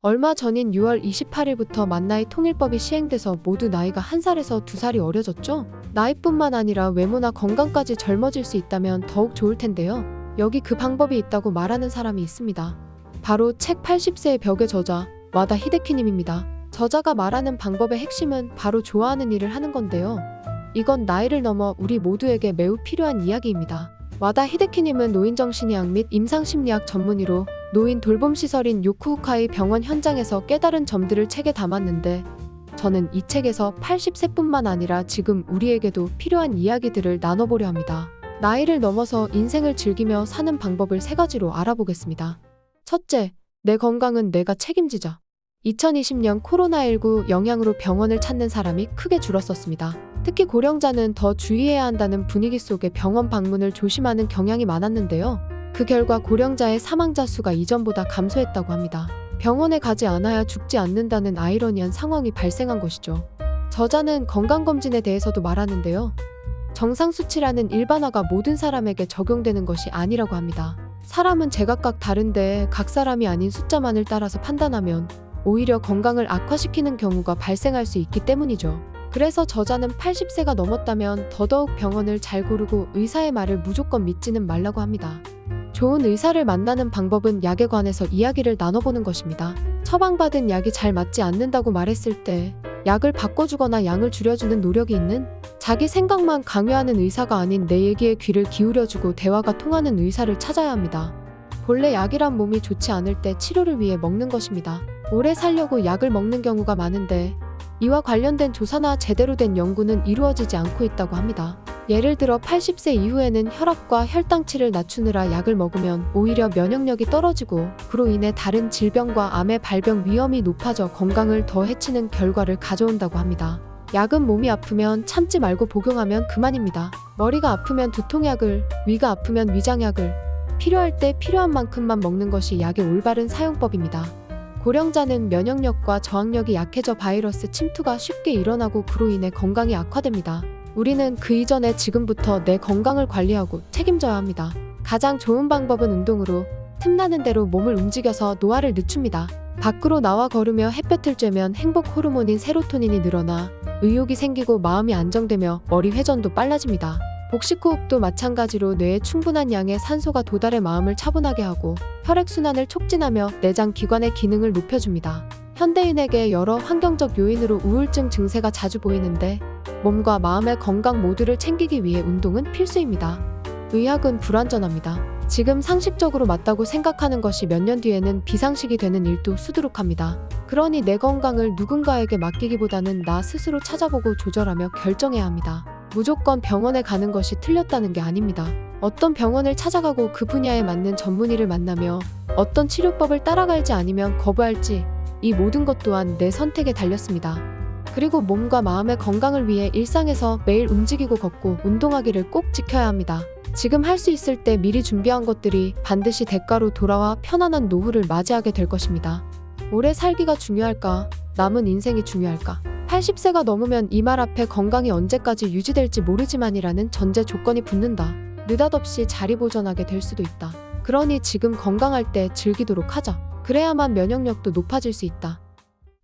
얼마 전인 6월 28일부터 만나이 통일법이 시행돼서 모두 나이가 한 살에서 두 살이 어려졌죠? 나이뿐만 아니라 외모나 건강까지 젊어질 수 있다면 더욱 좋을 텐데요. 여기 그 방법이 있다고 말하는 사람이 있습니다. 바로 책 80세의 벽의 저자 와다 히데키님입니다. 저자가 말하는 방법의 핵심은 바로 좋아하는 일을 하는 건데요. 이건 나이를 넘어 우리 모두에게 매우 필요한 이야기입니다. 와다 히데키님은 노인정신의학 및 임상심리학 전문의로 노인 돌봄 시설인 요쿠우카이 병원 현장에서 깨달은 점들을 책에 담았는데 저는 이 책에서 80세뿐만 아니라 지금 우리에게도 필요한 이야기들을 나눠보려 합니다. 나이를 넘어서 인생을 즐기며 사는 방법을 세 가지로 알아보겠습니다. 첫째, 내 건강은 내가 책임지자. 2020년 코로나19 영향으로 병원을 찾는 사람이 크게 줄었었습니다. 특히 고령자는 더 주의해야 한다는 분위기 속에 병원 방문을 조심하는 경향이 많았는데요. 그 결과 고령자의 사망자 수가 이전보다 감소했다고 합니다. 병원에 가지 않아야 죽지 않는다는 아이러니한 상황이 발생한 것이죠. 저자는 건강검진에 대해서도 말하는데요. 정상 수치라는 일반화가 모든 사람에게 적용되는 것이 아니라고 합니다. 사람은 제각각 다른데 각 사람이 아닌 숫자만을 따라서 판단하면 오히려 건강을 악화시키는 경우가 발생할 수 있기 때문이죠. 그래서 저자는 80세가 넘었다면 더더욱 병원을 잘 고르고 의사의 말을 무조건 믿지는 말라고 합니다. 좋은 의사를 만나는 방법은 약에 관해서 이야기를 나눠보는 것입니다. 처방받은 약이 잘 맞지 않는다고 말했을 때 약을 바꿔주거나 양을 줄여주는 노력이 있는 자기 생각만 강요하는 의사가 아닌 내 얘기에 귀를 기울여주고 대화가 통하는 의사를 찾아야 합니다. 본래 약이란 몸이 좋지 않을 때 치료를 위해 먹는 것입니다. 오래 살려고 약을 먹는 경우가 많은데 이와 관련된 조사나 제대로 된 연구는 이루어지지 않고 있다고 합니다. 예를 들어 80세 이후에는 혈압과 혈당치를 낮추느라 약을 먹으면 오히려 면역력이 떨어지고 그로 인해 다른 질병과 암의 발병 위험이 높아져 건강을 더 해치는 결과를 가져온다고 합니다. 약은 몸이 아프면 참지 말고 복용하면 그만입니다. 머리가 아프면 두통약을, 위가 아프면 위장약을, 필요할 때 필요한 만큼만 먹는 것이 약의 올바른 사용법입니다. 고령자는 면역력과 저항력이 약해져 바이러스 침투가 쉽게 일어나고 그로 인해 건강이 악화됩니다. 우리는 그 이전에 지금부터 내 건강을 관리하고 책임져야 합니다. 가장 좋은 방법은 운동으로 틈나는 대로 몸을 움직여서 노화를 늦춥니다. 밖으로 나와 걸으며 햇볕을 쬐면 행복 호르몬인 세로토닌이 늘어나 의욕이 생기고 마음이 안정되며 머리 회전도 빨라집니다. 복식호흡도 마찬가지로 뇌에 충분한 양의 산소가 도달해 마음을 차분하게 하고 혈액순환을 촉진하며 내장 기관의 기능을 높여줍니다. 현대인에게 여러 환경적 요인으로 우울증 증세가 자주 보이는데 몸과 마음의 건강 모두를 챙기기 위해 운동은 필수입니다. 의학은 불완전합니다. 지금 상식적으로 맞다고 생각하는 것이 몇 년 뒤에는 비상식이 되는 일도 수두룩합니다. 그러니 내 건강을 누군가에게 맡기기보다는 나 스스로 찾아보고 조절하며 결정해야 합니다. 무조건 병원에 가는 것이 틀렸다는 게 아닙니다. 어떤 병원을 찾아가고 그 분야에 맞는 전문의를 만나며 어떤 치료법을 따라갈지 아니면 거부할지 이 모든 것 또한 내 선택에 달렸습니다. 그리고 몸과 마음의 건강을 위해 일상에서 매일 움직이고 걷고 운동하기를 꼭 지켜야 합니다. 지금 할 수 있을 때 미리 준비한 것들이 반드시 대가로 돌아와 편안한 노후를 맞이하게 될 것입니다. 오래 살기가 중요할까? 남은 인생이 중요할까? 80세가 넘으면 이 말 앞에 건강이 언제까지 유지될지 모르지만이라는 전제 조건이 붙는다. 느닷없이 자리 보전하게 될 수도 있다. 그러니 지금 건강할 때 즐기도록 하자. 그래야만 면역력도 높아질 수 있다.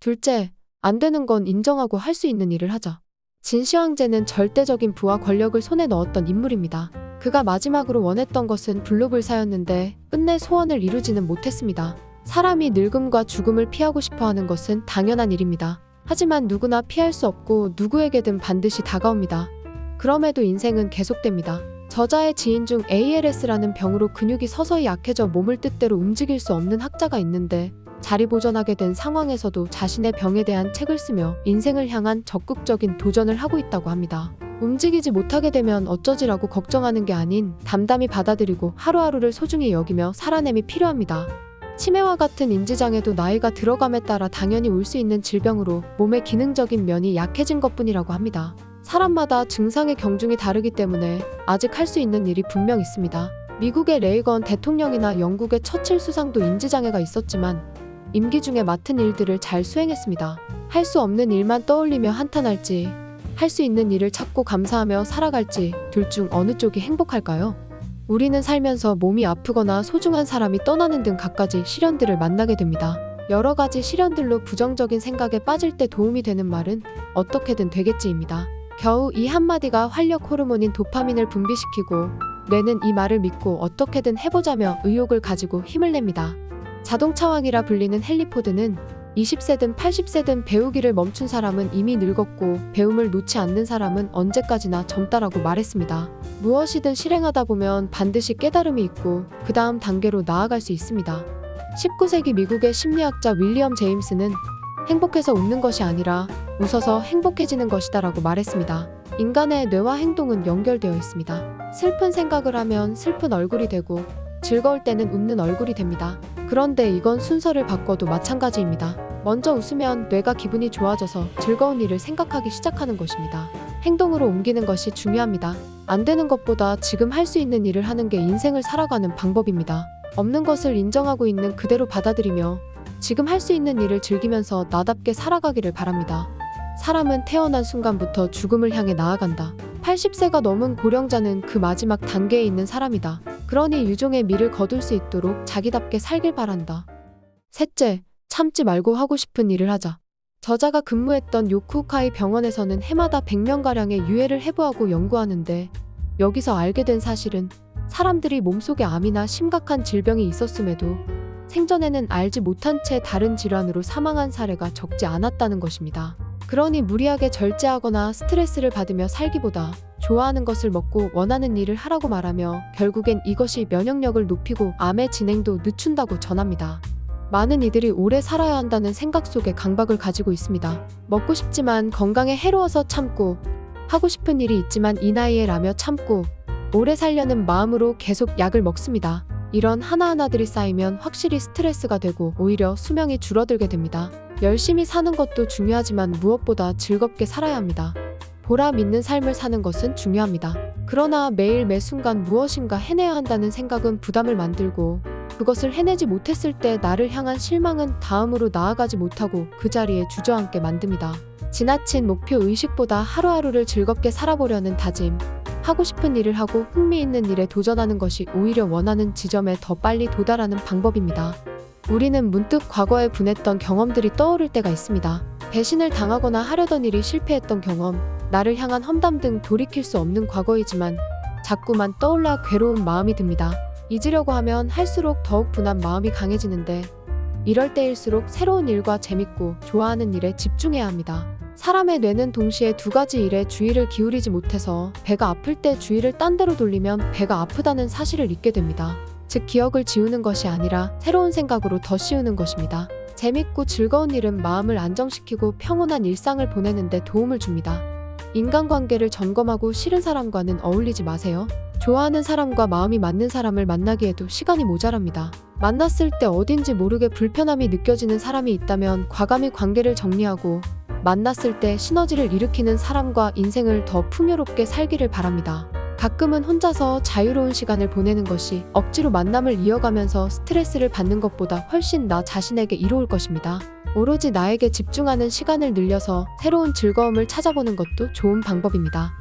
둘째, 안 되는 건 인정하고 할 수 있는 일을 하자. 진시황제는 절대적인 부와 권력을 손에 넣었던 인물입니다. 그가 마지막으로 원했던 것은 불로불사였는데 끝내 소원을 이루지는 못했습니다. 사람이 늙음과 죽음을 피하고 싶어 하는 것은 당연한 일입니다. 하지만 누구나 피할 수 없고 누구에게든 반드시 다가옵니다. 그럼에도 인생은 계속됩니다. 저자의 지인 중 ALS라는 병으로 근육이 서서히 약해져 몸을 뜻대로 움직일 수 없는 학자가 있는데 자리 보전하게 된 상황에서도 자신의 병에 대한 책을 쓰며 인생을 향한 적극적인 도전을 하고 있다고 합니다. 움직이지 못하게 되면 어쩌지라고 걱정하는 게 아닌 담담히 받아들이고 하루하루를 소중히 여기며 살아냄이 필요합니다. 치매와 같은 인지장애도 나이가 들어감에 따라 당연히 올 수 있는 질병으로 몸의 기능적인 면이 약해진 것뿐이라고 합니다. 사람마다 증상의 경중이 다르기 때문에 아직 할 수 있는 일이 분명 있습니다. 미국의 레이건 대통령이나 영국의 처칠 수상도 인지장애가 있었지만 임기 중에 맡은 일들을 잘 수행했습니다. 할 수 없는 일만 떠올리며 한탄할지, 할 수 있는 일을 찾고 감사하며 살아갈지 둘 중 어느 쪽이 행복할까요? 우리는 살면서 몸이 아프거나 소중한 사람이 떠나는 등 갖가지 시련들을 만나게 됩니다. 여러 가지 시련들로 부정적인 생각에 빠질 때 도움이 되는 말은 어떻게든 되겠지입니다. 겨우 이 한마디가 활력 호르몬인 도파민을 분비시키고 뇌는 이 말을 믿고 어떻게든 해보자며 의욕을 가지고 힘을 냅니다. 자동차왕이라 불리는 헨리 포드는 20세든 80세든 배우기를 멈춘 사람은 이미 늙었고 배움을 놓지 않는 사람은 언제까지나 젊다라고 말했습니다. 무엇이든 실행하다 보면 반드시 깨달음이 있고 그 다음 단계로 나아갈 수 있습니다. 19세기 미국의 심리학자 윌리엄 제임스는 행복해서 웃는 것이 아니라 웃어서 행복해지는 것이다라고 말했습니다. 인간의 뇌와 행동은 연결되어 있습니다. 슬픈 생각을 하면 슬픈 얼굴이 되고 즐거울 때는 웃는 얼굴이 됩니다. 그런데 이건 순서를 바꿔도 마찬가지입니다. 먼저 웃으면 뇌가 기분이 좋아져서 즐거운 일을 생각하기 시작하는 것입니다. 행동으로 옮기는 것이 중요합니다. 안 되는 것보다 지금 할 수 있는 일을 하는 게 인생을 살아가는 방법입니다. 없는 것을 인정하고 있는 그대로 받아들이며 지금 할 수 있는 일을 즐기면서 나답게 살아가기를 바랍니다. 사람은 태어난 순간부터 죽음을 향해 나아간다. 80세가 넘은 고령자는 그 마지막 단계에 있는 사람이다. 그러니 유종의 미를 거둘 수 있도록 자기답게 살길 바란다. 셋째, 참지 말고 하고 싶은 일을 하자. 저자가 근무했던 요쿠카이 병원에서는 해마다 100명가량의 유해를 해부하고 연구하는데 여기서 알게 된 사실은 사람들이 몸속에 암이나 심각한 질병이 있었음에도 생전에는 알지 못한 채 다른 질환으로 사망한 사례가 적지 않았다는 것입니다. 그러니 무리하게 절제하거나 스트레스를 받으며 살기보다 좋아하는 것을 먹고 원하는 일을 하라고 말하며 결국엔 이것이 면역력을 높이고 암의 진행도 늦춘다고 전합니다. 많은 이들이 오래 살아야 한다는 생각 속에 강박을 가지고 있습니다. 먹고 싶지만 건강에 해로워서 참고 하고 싶은 일이 있지만 이 나이에 라며 참고 오래 살려는 마음으로 계속 약을 먹습니다. 이런 하나하나들이 쌓이면 확실히 스트레스가 되고 오히려 수명이 줄어들게 됩니다. 열심히 사는 것도 중요하지만 무엇보다 즐겁게 살아야 합니다. 보람 있는 삶을 사는 것은 중요합니다. 그러나 매일 매 순간 무엇인가 해내야 한다는 생각은 부담을 만들고 그것을 해내지 못했을 때 나를 향한 실망은 다음으로 나아가지 못하고 그 자리에 주저앉게 만듭니다. 지나친 목표 의식보다 하루하루를 즐겁게 살아보려는 다짐, 하고 싶은 일을 하고 흥미있는 일에 도전하는 것이 오히려 원하는 지점에 더 빨리 도달하는 방법입니다. 우리는 문득 과거에 분했던 경험들이 떠오를 때가 있습니다. 배신을 당하거나 하려던 일이 실패했던 경험, 나를 향한 험담 등 돌이킬 수 없는 과거이지만 자꾸만 떠올라 괴로운 마음이 듭니다. 잊으려고 하면 할수록 더욱 분한 마음이 강해지는데 이럴 때일수록 새로운 일과 재밌고 좋아하는 일에 집중해야 합니다. 사람의 뇌는 동시에 두 가지 일에 주의를 기울이지 못해서 배가 아플 때 주의를 딴 데로 돌리면 배가 아프다는 사실을 잊게 됩니다. 즉 기억을 지우는 것이 아니라 새로운 생각으로 더 씌우는 것입니다. 재밌고 즐거운 일은 마음을 안정시키고 평온한 일상을 보내는 데 도움을 줍니다. 인간관계를 점검하고 싫은 사람과는 어울리지 마세요. 좋아하는 사람과 마음이 맞는 사람을 만나기에도 시간이 모자랍니다. 만났을 때 어딘지 모르게 불편함이 느껴지는 사람이 있다면 과감히 관계를 정리하고 만났을 때 시너지를 일으키는 사람과 인생을 더 풍요롭게 살기를 바랍니다. 가끔은 혼자서 자유로운 시간을 보내는 것이 억지로 만남을 이어가면서 스트레스를 받는 것보다 훨씬 나 자신에게 이로울 것입니다. 오로지 나에게 집중하는 시간을 늘려서 새로운 즐거움을 찾아보는 것도 좋은 방법입니다.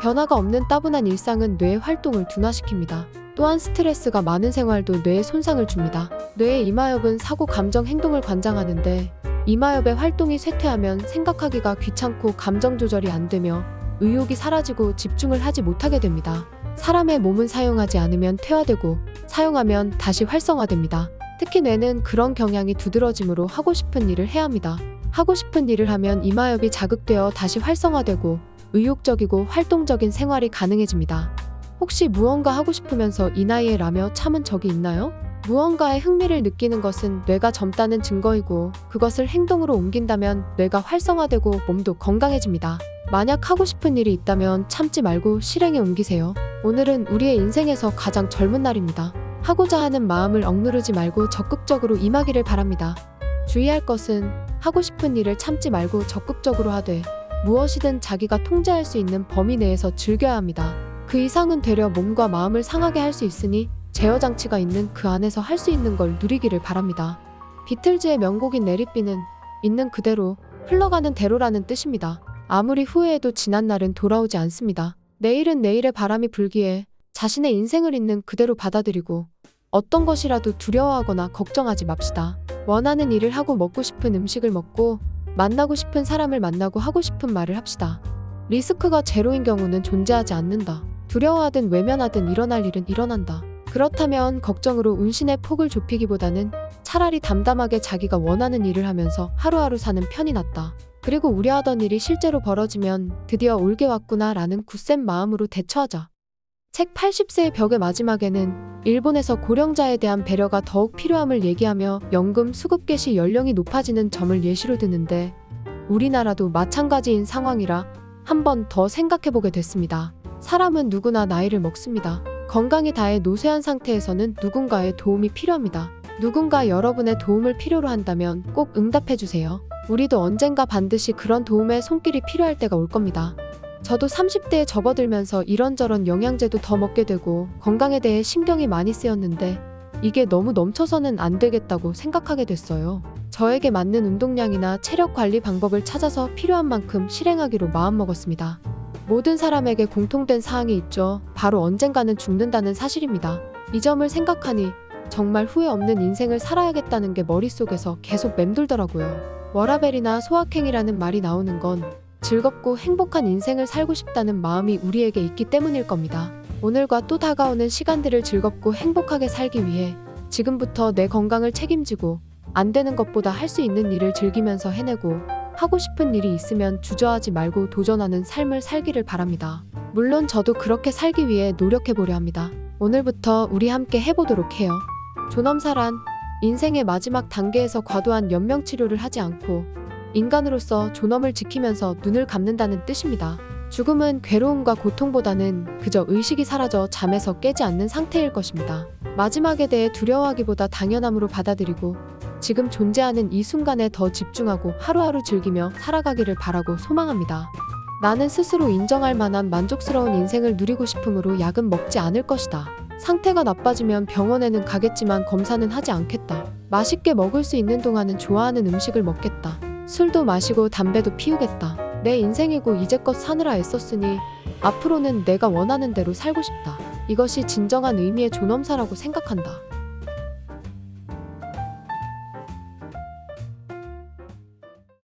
변화가 없는 따분한 일상은 뇌의 활동을 둔화시킵니다. 또한 스트레스가 많은 생활도 뇌에 손상을 줍니다. 뇌의 이마엽은 사고, 감정, 행동을 관장하는데 이마엽의 활동이 쇠퇴하면 생각하기가 귀찮고 감정 조절이 안 되며 의욕이 사라지고 집중을 하지 못하게 됩니다. 사람의 몸은 사용하지 않으면 퇴화되고 사용하면 다시 활성화됩니다. 특히 뇌는 그런 경향이 두드러지므로 하고 싶은 일을 해야 합니다. 하고 싶은 일을 하면 이마엽이 자극되어 다시 활성화되고 의욕적이고 활동적인 생활이 가능해집니다. 혹시 무언가 하고 싶으면서 이 나이에 라며 참은 적이 있나요? 무언가에 흥미를 느끼는 것은 뇌가 젊다는 증거이고 그것을 행동으로 옮긴다면 뇌가 활성화되고 몸도 건강해집니다. 만약 하고 싶은 일이 있다면 참지 말고 실행에 옮기세요. 오늘은 우리의 인생에서 가장 젊은 날입니다. 하고자 하는 마음을 억누르지 말고 적극적으로 임하기를 바랍니다. 주의할 것은 하고 싶은 일을 참지 말고 적극적으로 하되 무엇이든 자기가 통제할 수 있는 범위 내에서 즐겨야 합니다. 그 이상은 되려 몸과 마음을 상하게 할 수 있으니 제어 장치가 있는 그 안에서 할 수 있는 걸 누리기를 바랍니다. 비틀즈의 명곡인 내리비는 있는 그대로 흘러가는 대로라는 뜻입니다. 아무리 후회해도 지난 날은 돌아오지 않습니다. 내일은 내일의 바람이 불기에 자신의 인생을 있는 그대로 받아들이고 어떤 것이라도 두려워하거나 걱정하지 맙시다. 원하는 일을 하고 먹고 싶은 음식을 먹고 만나고 싶은 사람을 만나고 하고 싶은 말을 합시다. 리스크가 제로인 경우는 존재하지 않는다. 두려워하든 외면하든 일어날 일은 일어난다. 그렇다면 걱정으로 운신의 폭을 좁히기보다는 차라리 담담하게 자기가 원하는 일을 하면서 하루하루 사는 편이 낫다. 그리고 우려하던 일이 실제로 벌어지면 드디어 올게 왔구나 라는 굳센 마음으로 대처하자. 책 80세의 벽의 마지막에는 일본에서 고령자에 대한 배려가 더욱 필요함을 얘기하며 연금 수급 개시 연령이 높아지는 점을 예시로 드는데 우리나라도 마찬가지인 상황이라 한 번 더 생각해보게 됐습니다. 사람은 누구나 나이를 먹습니다. 건강이 다해 노쇠한 상태에서는 누군가의 도움이 필요합니다. 누군가 여러분의 도움을 필요로 한다면 꼭 응답해주세요. 우리도 언젠가 반드시 그런 도움의 손길이 필요할 때가 올 겁니다. 저도 30대에 접어들면서 이런저런 영양제도 더 먹게 되고 건강에 대해 신경이 많이 쓰였는데 이게 너무 넘쳐서는 안 되겠다고 생각하게 됐어요. 저에게 맞는 운동량이나 체력 관리 방법을 찾아서 필요한 만큼 실행하기로 마음먹었습니다. 모든 사람에게 공통된 사항이 있죠. 바로 언젠가는 죽는다는 사실입니다. 이 점을 생각하니 정말 후회 없는 인생을 살아야겠다는 게 머릿속에서 계속 맴돌더라고요. 워라벨이나 소확행이라는 말이 나오는 건 즐겁고 행복한 인생을 살고 싶다는 마음이 우리에게 있기 때문일 겁니다. 오늘과 또 다가오는 시간들을 즐겁고 행복하게 살기 위해 지금부터 내 건강을 책임지고 안 되는 것보다 할 수 있는 일을 즐기면서 해내고 하고 싶은 일이 있으면 주저하지 말고 도전하는 삶을 살기를 바랍니다. 물론 저도 그렇게 살기 위해 노력해 보려 합니다. 오늘부터 우리 함께 해보도록 해요. 존엄사란 인생의 마지막 단계에서 과도한 연명 치료를 하지 않고 인간으로서 존엄을 지키면서 눈을 감는다는 뜻입니다. 죽음은 괴로움과 고통보다는 그저 의식이 사라져 잠에서 깨지 않는 상태일 것입니다. 마지막에 대해 두려워하기보다 당연함으로 받아들이고 지금 존재하는 이 순간에 더 집중하고 하루하루 즐기며 살아가기를 바라고 소망합니다. 나는 스스로 인정할 만한 만족스러운 인생을 누리고 싶으므로 약은 먹지 않을 것이다. 상태가 나빠지면 병원에는 가겠지만 검사는 하지 않겠다. 맛있게 먹을 수 있는 동안은 좋아하는 음식을 먹겠다. 술도 마시고 담배도 피우겠다. 내 인생이고 이제껏 사느라 애썼으니 앞으로는 내가 원하는 대로 살고 싶다. 이것이 진정한 의미의 존엄사라고 생각한다.